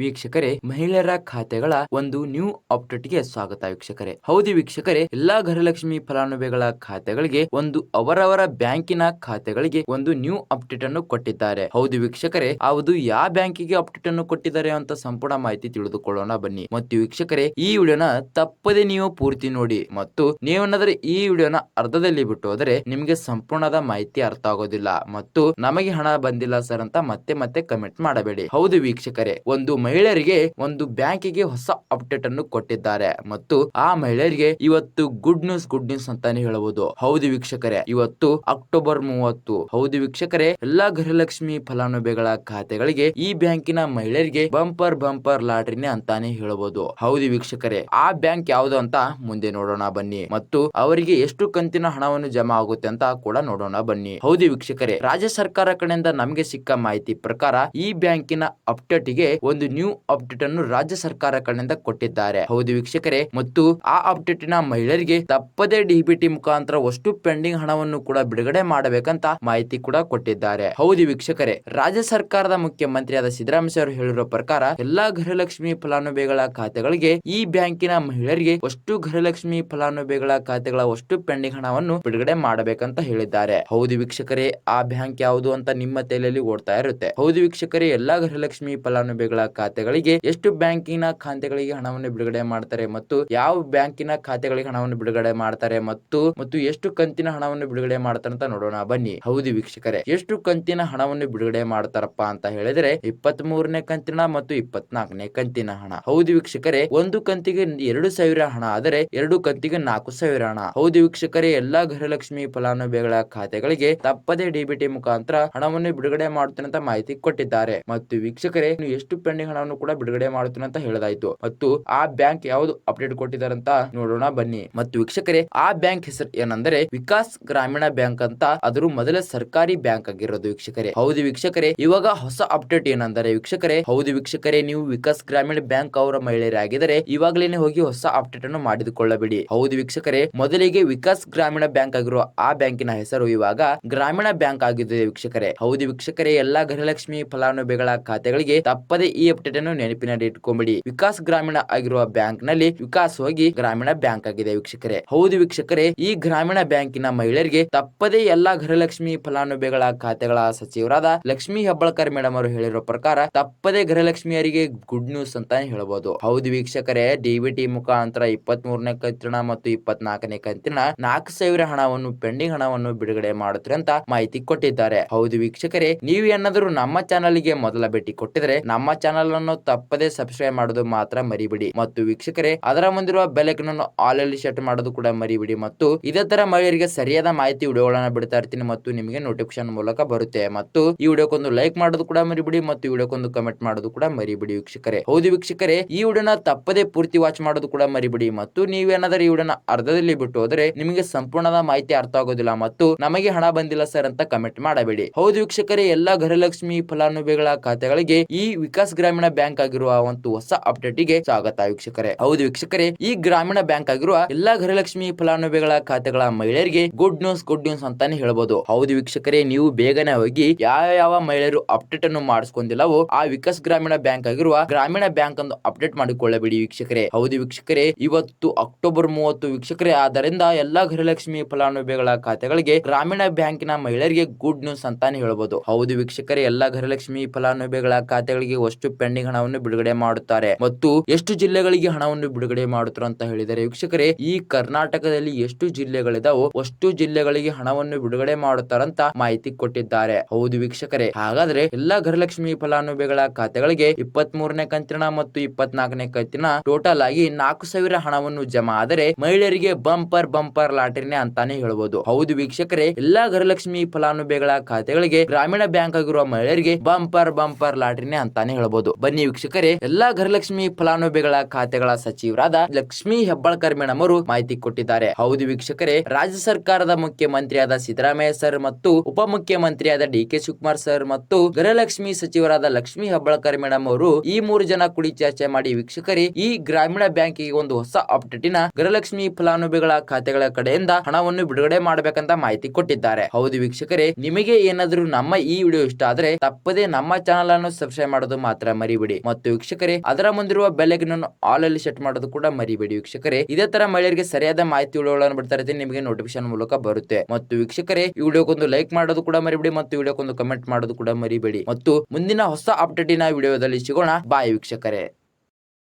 ವೀಕ್ಷಕರೇ, ಮಹಿಳೆಯರ ಖಾತೆಗಳ ಒಂದು ನ್ಯೂ ಅಪ್ಡೇಟ್ಗೆ ಸ್ವಾಗತ ವೀಕ್ಷಕರೇ. ಹೌದು ವೀಕ್ಷಕರೇ, ಎಲ್ಲಾ ಗೃಹಲಕ್ಷ್ಮಿ ಫಲಾನುಭವಿಗಳ ಖಾತೆಗಳಿಗೆ ಒಂದು ಅವರವರ ಬ್ಯಾಂಕಿನ ಖಾತೆಗಳಿಗೆ ಒಂದು ನ್ಯೂ ಅಪ್ಡೇಟ್ ಅನ್ನು ಕೊಟ್ಟಿದ್ದಾರೆ. ಹೌದು ವೀಕ್ಷಕರೇ ಹೌದು ಯಾವ ಬ್ಯಾಂಕಿಗೆ ಅಪ್ಡೇಟ್ ಅನ್ನು ಕೊಟ್ಟಿದ್ದಾರೆ ಅಂತ ಸಂಪೂರ್ಣ ಮಾಹಿತಿ ತಿಳಿದುಕೊಳ್ಳೋಣ ಬನ್ನಿ. ಮತ್ತು ವೀಕ್ಷಕರೇ, ಈ ವಿಡಿಯೋನ ತಪ್ಪದೆ ನೀವು ಪೂರ್ತಿ ನೋಡಿ ಮತ್ತು ನೀವೇನಾದ್ರೆ ಈ ವಿಡಿಯೋನ ಅರ್ಧದಲ್ಲಿ ಬಿಟ್ಟು ಹೋದರೆ ನಿಮಗೆ ಸಂಪೂರ್ಣದ ಮಾಹಿತಿ ಅರ್ಥ ಆಗೋದಿಲ್ಲ. ಮತ್ತು ನಮಗೆ ಹಣ ಬಂದಿಲ್ಲ ಸರ್ ಅಂತ ಮತ್ತೆ ಮತ್ತೆ ಕಮೆಂಟ್ ಮಾಡಬೇಡಿ. ಹೌದು ವೀಕ್ಷಕರೇ, ಒಂದು ಮಹಿಳೆಯರಿಗೆ ಒಂದು ಬ್ಯಾಂಕಿಗೆ ಹೊಸ ಅಪ್ಡೇಟ್ ಅನ್ನು ಕೊಟ್ಟಿದ್ದಾರೆ. ಮತ್ತು ಆ ಮಹಿಳೆಯರಿಗೆ ಇವತ್ತು ಗುಡ್ ನ್ಯೂಸ್ ಗುಡ್ ನ್ಯೂಸ್ ಅಂತಾನೆ ಹೇಳಬಹುದು ಹೌದು ವೀಕ್ಷಕರೇ, ಇವತ್ತು ಅಕ್ಟೋಬರ್ ಮೂವತ್ತು. ಹೌದು ವೀಕ್ಷಕರೇ, ಎಲ್ಲಾ ಗೃಹಲಕ್ಷ್ಮಿ ಫಲಾನುಭವಿಗಳ ಖಾತೆಗಳಿಗೆ ಈ ಬ್ಯಾಂಕಿನ ಮಹಿಳೆಯರಿಗೆ ಬಂಪರ್ ಬಂಪರ್ ಲಾಟ್ರಿನೇ ಅಂತಾನೆ ಹೇಳಬಹುದು ಹೌದು ವೀಕ್ಷಕರೇ, ಆ ಬ್ಯಾಂಕ್ ಯಾವುದು ಅಂತ ಮುಂದೆ ನೋಡೋಣ ಬನ್ನಿ. ಮತ್ತು ಅವರಿಗೆ ಎಷ್ಟು ಕಂತಿನ ಹಣವನ್ನು ಜಮಾ ಆಗುತ್ತೆ ಅಂತ ಕೂಡ ನೋಡೋಣ ಬನ್ನಿ. ಹೌದು ವೀಕ್ಷಕರೇ, ರಾಜ್ಯ ಸರ್ಕಾರ ಕಡೆಯಿಂದ ನಮಗೆ ಸಿಕ್ಕ ಮಾಹಿತಿ ಪ್ರಕಾರ ಈ ಬ್ಯಾಂಕಿನ ಅಪ್ಡೇಟ್ಗೆ ಒಂದು ನ್ಯೂ ಅಪ್ಡೇಟ್ ಅನ್ನು ರಾಜ್ಯ ಸರ್ಕಾರ ಕಡೆಯಿಂದ ಕೊಟ್ಟಿದ್ದಾರೆ. ಹೌದು ವೀಕ್ಷಕರೇ, ಮತ್ತು ಆ ಅಪ್ಡೇಟ್ನ ಮಹಿಳೆಯರಿಗೆ ತಪ್ಪದೇ ಡಿಬಿಟಿ ಮುಖಾಂತರ ಅಷ್ಟು ಪೆಂಡಿಂಗ್ ಹಣವನ್ನು ಕೂಡ ಬಿಡುಗಡೆ ಮಾಡಬೇಕಂತ ಮಾಹಿತಿ ಕೂಡ ಕೊಟ್ಟಿದ್ದಾರೆ. ಹೌದು ವೀಕ್ಷಕರೇ, ರಾಜ್ಯ ಸರ್ಕಾರದ ಮುಖ್ಯಮಂತ್ರಿಯಾದ ಸಿದ್ದರಾಮಯ್ಯ ಅವರು ಹೇಳಿರುವ ಪ್ರಕಾರ, ಎಲ್ಲಾ ಗೃಹಲಕ್ಷ್ಮಿ ಫಲಾನುಭವಿಗಳ ಖಾತೆಗಳಿಗೆ ಈ ಬ್ಯಾಂಕಿನ ಮಹಿಳೆಯರಿಗೆ ಅಷ್ಟು ಗೃಹಲಕ್ಷ್ಮಿ ಫಲಾನುಭವಿಗಳ ಖಾತೆಗಳ ಅಷ್ಟು ಪೆಂಡಿಂಗ್ ಹಣವನ್ನು ಬಿಡುಗಡೆ ಮಾಡಬೇಕಂತ ಹೇಳಿದ್ದಾರೆ. ಹೌದು ವೀಕ್ಷಕರೇ, ಆ ಬ್ಯಾಂಕ್ ಯಾವುದು ಅಂತ ನಿಮ್ಮ ತಲೆಯಲ್ಲಿ ಓಡ್ತಾ ಇರುತ್ತೆ. ಹೌದು ವೀಕ್ಷಕರೇ, ಎಲ್ಲಾ ಗೃಹಲಕ್ಷ್ಮಿ ಫಲಾನುಭವಿಗಳ ಖಾತೆಗಳಿಗೆ, ಎಷ್ಟು ಬ್ಯಾಂಕಿನ ಖಾತೆಗಳಿಗೆ ಹಣವನ್ನು ಬಿಡುಗಡೆ ಮಾಡ್ತಾರೆ ಮತ್ತು ಯಾವ ಬ್ಯಾಂಕಿನ ಖಾತೆಗಳಿಗೆ ಹಣವನ್ನು ಬಿಡುಗಡೆ ಮಾಡ್ತಾರೆ ಮತ್ತು ಮತ್ತು ಎಷ್ಟು ಕಂತಿನ ಹಣವನ್ನು ಬಿಡುಗಡೆ ಮಾಡ್ತಾರೆ ಅಂತ ನೋಡೋಣ. ಬನ್ನಿ. ಹೌದು ವೀಕ್ಷಕರೇ, ಎಷ್ಟು ಕಂತಿನ ಹಣವನ್ನು ಬಿಡುಗಡೆ ಮಾಡ್ತಾರಪ್ಪ ಅಂತ ಹೇಳಿದ್ರೆ ಇಪ್ಪತ್ತ್ ಮೂರನೇ ಕಂತಿನ ಮತ್ತು ಇಪ್ಪತ್ನಾಲ್ಕನೇ ಕಂತಿನ ಹಣ. ಹೌದು ವೀಕ್ಷಕರೇ, ಒಂದು ಕಂತಿಗೆ ಎರಡು ಸಾವಿರ ಹಣ ಆದರೆ ಎರಡು ಕಂತಿಗೆ ನಾಲ್ಕು ಸಾವಿರ ಹಣ. ಹೌದು ವೀಕ್ಷಕರೇ, ಎಲ್ಲಾ ಗೃಹಲಕ್ಷ್ಮಿ ಫಲಾನುಭವಿಗಳ ಖಾತೆಗಳಿಗೆ ತಪ್ಪದೇ ಡಿಬಿಟಿ ಮುಖಾಂತರ ಹಣವನ್ನು ಬಿಡುಗಡೆ ಮಾಡುತ್ತೇನೆ ಅಂತ ಮಾಹಿತಿ ಕೊಟ್ಟಿದ್ದಾರೆ. ಮತ್ತು ವೀಕ್ಷಕರೇ ಎಷ್ಟು ಪೆಂಡಿಂಗ್ ಹಣವನ್ನು ಕೂಡ ಬಿಡುಗಡೆ ಮಾಡುತ್ತೇನೆ ಅಂತ ಹೇಳದಾಯ್ತು ಮತ್ತು ಆ ಬ್ಯಾಂಕ್ ಯಾವುದು ಅಪ್ಡೇಟ್ ಕೊಟ್ಟಿದ್ದಾರೆ ಅಂತ ನೋಡೋಣ ಬನ್ನಿ. ಮತ್ತು ವೀಕ್ಷಕರೇ, ಆ ಬ್ಯಾಂಕ್ ಹೆಸರು ಏನಂದ್ರೆ ವಿಕಾಸ್ ಗ್ರಾಮೀಣ ಬ್ಯಾಂಕ್ ಅಂತ ಅದರ ಮೊದಲ ಸರ್ಕಾರಿ ಬ್ಯಾಂಕ್ ಆಗಿರೋದು ವೀಕ್ಷಕರೇ. ಹೌದು ವೀಕ್ಷಕರೇ, ಇವಾಗ ಹೊಸ ಅಪ್ಡೇಟ್ ಏನಂದ್ರೆ ವೀಕ್ಷಕರೇ, ಹೌದು ವೀಕ್ಷಕರೇ, ನೀವು ವಿಕಾಸ್ ಗ್ರಾಮೀಣ ಬ್ಯಾಂಕ್ ಅವರ ಮಹಿಳೆಯರಾಗಿದ್ದರೆ ಇವಾಗಲೇನೆ ಹೋಗಿ ಹೊಸ ಅಪ್ಡೇಟ್ ಅನ್ನು ಮಾಡಿದುಕೊಳ್ಳಬೇಡಿ. ಹೌದು ವೀಕ್ಷಕರೇ, ಮೊದಲಿಗೆ ವಿಕಾಸ್ ಗ್ರಾಮೀಣ ಬ್ಯಾಂಕ್ ಆಗಿರುವ ಆ ಬ್ಯಾಂಕಿನ ಹೆಸರು ಇವಾಗ ಗ್ರಾಮೀಣ ಬ್ಯಾಂಕ್ ಆಗಿದೆ ವೀಕ್ಷಕರೇ. ಹೌದು ವೀಕ್ಷಕರೇ, ಎಲ್ಲಾ ಗೃಹಲಕ್ಷ್ಮಿ ಫಲಾನುಭವಿಗಳ ಖಾತೆಗಳಿಗೆ ತಪ್ಪದೆ ಈ ಅಪ್ಡೇಟ್ ಅನ್ನು ನೆನಪಿನಲ್ಲಿ ಇಟ್ಕೊಂಬಿಡಿ ವಿಕಾಸ್ ಗ್ರಾಮೀಣ ಆಗಿರುವ ಬ್ಯಾಂಕ್ನಲ್ಲಿ ವಿಕಾಸ್ ಹೋಗಿ ಗ್ರಾಮೀಣ ಬ್ಯಾಂಕ್ ಆಗಿದೆ ವೀಕ್ಷಕರೇ. ಹೌದು ವೀಕ್ಷಕರೇ, ಈ ಗ್ರಾಮೀಣ ಬ್ಯಾಂಕಿನ ಮಹಿಳೆಯರಿಗೆ ತಪ್ಪದೇ ಎಲ್ಲಾ ಗೃಹಲಕ್ಷ್ಮಿ ಫಲಾನುಭವಿಗಳ ಖಾತೆಗಳ ಸಚಿವರಾದ ಲಕ್ಷ್ಮಿ ಹೆಬ್ಬಳ್ಕರ್ ಮೇಡಮ್ ಅವರು ಹೇಳಿರೋ ಪ್ರಕಾರ ತಪ್ಪದೇ ಗೃಹಲಕ್ಷ್ಮಿಯರಿಗೆ ಗುಡ್ ನ್ಯೂಸ್ ಅಂತ ಹೇಳಬಹುದು ಹೌದು ವೀಕ್ಷಕರೇ ಡಿಬಿಟಿ ಮುಖಾಂತರ ಇಪ್ಪತ್ತ್ ಮೂರನೇ ಕಂತಿನ ಮತ್ತು ಇಪ್ಪತ್ನಾಲ್ಕನೇ ಕಂತಿನ ನಾಲ್ಕು ಸಾವಿರ ಹಣವನ್ನು ಪೆಂಡಿಂಗ್ ಹಣವನ್ನು ಬಿಡುಗಡೆ ಮಾಡುತ್ತೆ ಅಂತ ಮಾಹಿತಿ ಕೊಟ್ಟಿದ್ದಾರೆ. ಹೌದು ವೀಕ್ಷಕರೇ, ನೀವು ಏನಾದರೂ ನಮ್ಮ ಚಾನಲ್ಗೆ ಮೊದಲ ಭೇಟಿ ಕೊಟ್ಟಿದ್ರೆ ನಮ್ಮ ಚಾನಲ್ ಅನ್ನು ತಪ್ಪದೇ ಸಬ್ಸ್ಕ್ರೈಬ್ ಮಾಡೋದು ಮಾತ್ರ ಮರಿಬಿಡಿ. ಮತ್ತು ವೀಕ್ಷಕರೇ, ಅದರ ಮುಂದಿರುವ ಬೆಲೆಕನ್ನು ಆಲ್ ಅಲ್ಲಿ ಸೆಟ್ ಮಾಡೋದು ಕೂಡ ಮರಿಬಿಡಿ. ಮತ್ತು ಇದೇ ತರ ಮಹಿಳೆಯರಿಗೆ ಸರಿಯಾದ ಮಾಹಿತಿ ವಿಡಿಯೋಗಳನ್ನು ಬಿಡ್ತಾ ಇರ್ತೀನಿ ಮತ್ತು ನಿಮಗೆ ನೋಟಿಫಿಕೇಶನ್ ಮೂಲಕ ಬರುತ್ತೆ. ಮತ್ತು ಈ ವಿಡಿಯೋಕ್ಕೊಂದು ಲೈಕ್ ಮಾಡೋದು ಕೂಡ ಮರಿಬಿಡಿ ಮತ್ತು ಈ ವಿಡಿಯೋಕ್ಕೊಂದು ಕಮೆಂಟ್ ಮಾಡೋದು ಕೂಡ ಮರಿಬಿಡಿ ವೀಕ್ಷಕರೇ. ಹೌದು ವೀಕ್ಷಕರೇ, ಈ ವಿಡಿಯೋನ ತಪ್ಪದೇ ಪೂರ್ತಿ ವಾಚ್ ಮಾಡೋದು ಕೂಡ ಮರಿಬಿಡಿ. ಮತ್ತು ನೀವೇನಾದರೂ ಈ ವಿಡಿಯೋನ ಅರ್ಧದಲ್ಲಿ ಬಿಟ್ಟು ಹೋದರೆ ನಿಮಗೆ ಸಂಪೂರ್ಣದ ಮಾಹಿತಿ ಅರ್ಥ ಆಗೋದಿಲ್ಲ ಮತ್ತು ನಮಗೆ ಹಣ ಬಂದಿಲ್ಲ ಸರ್ ಅಂತ ಕಮೆಂಟ್ ಮಾಡಬೇಡಿ. ಹೌದು ವೀಕ್ಷಕರೇ, ಎಲ್ಲಾ ಗೃಹಲಕ್ಷ್ಮಿ ಫಲಾನುಭವಿಗಳ ಖಾತೆಗಳಿಗೆ ಈ ವಿಕಾಸ್ ಗ್ರಾಮೀಣ ಬ್ಯಾಂಕ್ ಆಗಿರುವ ಒಂದು ಹೊಸ ಅಪ್ಡೇಟ್ಗೆ ಸ್ವಾಗತ ವೀಕ್ಷಕರೇ. ಹೌದು ವೀಕ್ಷಕರೇ, ಈ ಗ್ರಾಮೀಣ ಬ್ಯಾಂಕ್ ಆಗಿರುವ ಎಲ್ಲಾ ಗೃಹಲಕ್ಷ್ಮಿ ಫಲಾನುಭವಿಗಳ ಖಾತೆಗಳ ಮಹಿಳೆಯರಿಗೆ ಗುಡ್ ನ್ಯೂಸ್ ಗುಡ್ ನ್ಯೂಸ್ ಅಂತಾನೆ ಹೇಳಬಹುದು ಹೌದು ವೀಕ್ಷಕರೇ, ನೀವು ಬೇಗನೆ ಹೋಗಿ ಯಾವ ಯಾವ ಮಹಿಳೆಯರು ಅಪ್ಡೇಟ್ ಅನ್ನು ಮಾಡಿಸ್ಕೊಂಡಿಲ್ಲವೋ ಆ ವಿಕಾಸ್ ಗ್ರಾಮೀಣ ಬ್ಯಾಂಕ್ ಆಗಿರುವ ಗ್ರಾಮೀಣ ಬ್ಯಾಂಕ್ ಅನ್ನು ಅಪ್ಡೇಟ್ ಮಾಡಿಕೊಳ್ಳಬೇಡಿ ವೀಕ್ಷಕರೇ. ಹೌದು ವೀಕ್ಷಕರೇ, ಇವತ್ತು ಅಕ್ಟೋಬರ್ ಮೂವತ್ತು ವೀಕ್ಷಕರೇ, ಆದ್ದರಿಂದ ಎಲ್ಲಾ ಗೃಹಲಕ್ಷ್ಮಿ ಫಲಾನುಭವಿಗಳ ಖಾತೆಗಳಿಗೆ ಗ್ರಾಮೀಣ ಬ್ಯಾಂಕಿನ ಮಹಿಳೆಯರಿಗೆ ಗುಡ್ ನ್ಯೂಸ್ ಅಂತಾನೆ ಹೇಳಬಹುದು ಹೌದು ವೀಕ್ಷಕರೇ, ಎಲ್ಲಾ ಗೃಹಲಕ್ಷ್ಮಿ ಫಲಾನುಭವಿಗಳ ಖಾತೆಗಳಿಗೆ ಅಷ್ಟು ಹಣವನ್ನು ಬಿಡುಗಡೆ ಮಾಡುತ್ತಾರೆ. ಮತ್ತು ಎಷ್ಟು ಜಿಲ್ಲೆಗಳಿಗೆ ಹಣವನ್ನು ಬಿಡುಗಡೆ ಮಾಡುತ್ತಾರೆ ಅಂತ ಹೇಳಿದರೆ ವೀಕ್ಷಕರೇ, ಈ ಕರ್ನಾಟಕದಲ್ಲಿ ಎಷ್ಟು ಜಿಲ್ಲೆಗಳಿದಾವೋ ಅಷ್ಟು ಜಿಲ್ಲೆಗಳಿಗೆ ಹಣವನ್ನು ಬಿಡುಗಡೆ ಮಾಡುತ್ತಾರಂತ ಮಾಹಿತಿ ಕೊಟ್ಟಿದ್ದಾರೆ. ಹೌದು ವೀಕ್ಷಕರೇ, ಹಾಗಾದ್ರೆ ಎಲ್ಲಾ ಗೃಹಲಕ್ಷ್ಮಿ ಫಲಾನುಭವಿಗಳ ಖಾತೆಗಳಿಗೆ ಇಪ್ಪತ್ತ್ ಮೂರನೇ ಕಂತಿನ ಮತ್ತು ಇಪ್ಪತ್ನಾಲ್ಕನೇ ಕಂತಿನ ಟೋಟಲ್ ಆಗಿ ನಾಲ್ಕು ಸಾವಿರ ಹಣವನ್ನು ಜಮಾ ಆದರೆ ಮಹಿಳೆಯರಿಗೆ ಬಂಪರ್ ಬಂಪರ್ ಲಾಟರಿನೇ ಅಂತಾನೆ ಹೇಳಬಹುದು ಹೌದು ವೀಕ್ಷಕರೇ, ಎಲ್ಲಾ ಗೃಹಲಕ್ಷ್ಮಿ ಫಲಾನುಭವಿಗಳ ಖಾತೆಗಳಿಗೆ ಗ್ರಾಮೀಣ ಬ್ಯಾಂಕ್ ಆಗಿರುವ ಮಹಿಳೆಯರಿಗೆ ಬಂಪರ್ ಬಂಪರ್ ಲಾಟರಿನೇ ಅಂತಾನೆ ಹೇಳ್ಬೋದು. ಬನ್ನಿ ವೀಕ್ಷಕರೇ, ಎಲ್ಲಾ ಗೃಹಲಕ್ಷ್ಮಿ ಫಲಾನುಭವಿಗಳ ಖಾತೆಗಳ ಸಚಿವರಾದ ಲಕ್ಷ್ಮಿ ಹೆಬ್ಬಾಳ್ಕರ್ ಮೇಡಮ್ ಅವರು ಮಾಹಿತಿ ಕೊಟ್ಟಿದ್ದಾರೆ. ಹೌದು ವೀಕ್ಷಕರೇ, ರಾಜ್ಯ ಸರ್ಕಾರದ ಮುಖ್ಯಮಂತ್ರಿಯಾದ ಸಿದ್ದರಾಮಯ್ಯ ಸರ್ ಮತ್ತು ಉಪಮುಖ್ಯಮಂತ್ರಿಯಾದ ಡಿ ಕೆ ಶಿವಕುಮಾರ್ ಸರ್ ಮತ್ತು ಗೃಹಲಕ್ಷ್ಮಿ ಸಚಿವರಾದ ಲಕ್ಷ್ಮಿ ಹೆಬ್ಬಾಳ್ಕರ್ ಮೇಡಮ್ ಅವರು ಈ ಮೂರು ಜನ ಕುಳಿ ಚರ್ಚೆ ಮಾಡಿ ವೀಕ್ಷಕರೇ, ಈ ಗ್ರಾಮೀಣ ಬ್ಯಾಂಕಿಗೆ ಒಂದು ಹೊಸ ಅಪ್ಡೇಟಿನ ಗೃಹಲಕ್ಷ್ಮಿ ಫಲಾನುಭವಿಗಳ ಖಾತೆಗಳ ಕಡೆಯಿಂದ ಹಣವನ್ನು ಬಿಡುಗಡೆ ಮಾಡಬೇಕಂತ ಮಾಹಿತಿ ಕೊಟ್ಟಿದ್ದಾರೆ. ಹೌದು ವೀಕ್ಷಕರೇ, ನಿಮಗೆ ಏನಾದರೂ ನಮ್ಮ ಈ ವಿಡಿಯೋ ಇಷ್ಟ ಆದ್ರೆ ತಪ್ಪದೇ ನಮ್ಮ ಚಾನಲ್ ಅನ್ನು ಸಬ್ಸ್ಕ್ರೈಬ್ ಮಾಡೋದು ಮಾತ್ರ ಮರಿ ಮರಿಬೇಡಿ. ಮತ್ತು ವೀಕ್ಷಕರೇ, ಅದರ ಮುಂದಿರುವ ಬೆಲೆಗನ್ನು ಆಲ್ ಅಲ್ಲಿ ಸೆಟ್ ಮಾಡೋದು ಕೂಡ ಮರಿಬೇಡಿ. ವೀಕ್ಷಕರೇ, ಇದೇ ತರ ಮಹಿಳೆಯರಿಗೆ ಸರಿಯಾದ ಮಾಹಿತಿ ವಿಡಿಯೋಗಳನ್ನು ಬಿಡ್ತಾ ಇರ್ತೀನಿ. ನಿಮಗೆ ನೋಟಿಫಿಕೇಶನ್ ಮೂಲಕ ಬರುತ್ತೆ. ಮತ್ತು ವೀಕ್ಷಕರೇ, ಈ ವಿಡಿಯೋಕ್ಕೊಂದು ಲೈಕ್ ಮಾಡೋದು ಕೂಡ ಮರಿಬೇಡಿ. ಮತ್ತು ವಿಡಿಯೋಕ್ಕೊಂದು ಕಮೆಂಟ್ ಮಾಡೋದು ಕೂಡ ಮರಿಬೇಡಿ. ಮತ್ತು ಮುಂದಿನ ಹೊಸ ಅಪ್ಡೇಟಿನ ವಿಡಿಯೋದಲ್ಲಿ ಸಿಗೋಣ. ಬಾಯ್ ವೀಕ್ಷಕರೇ.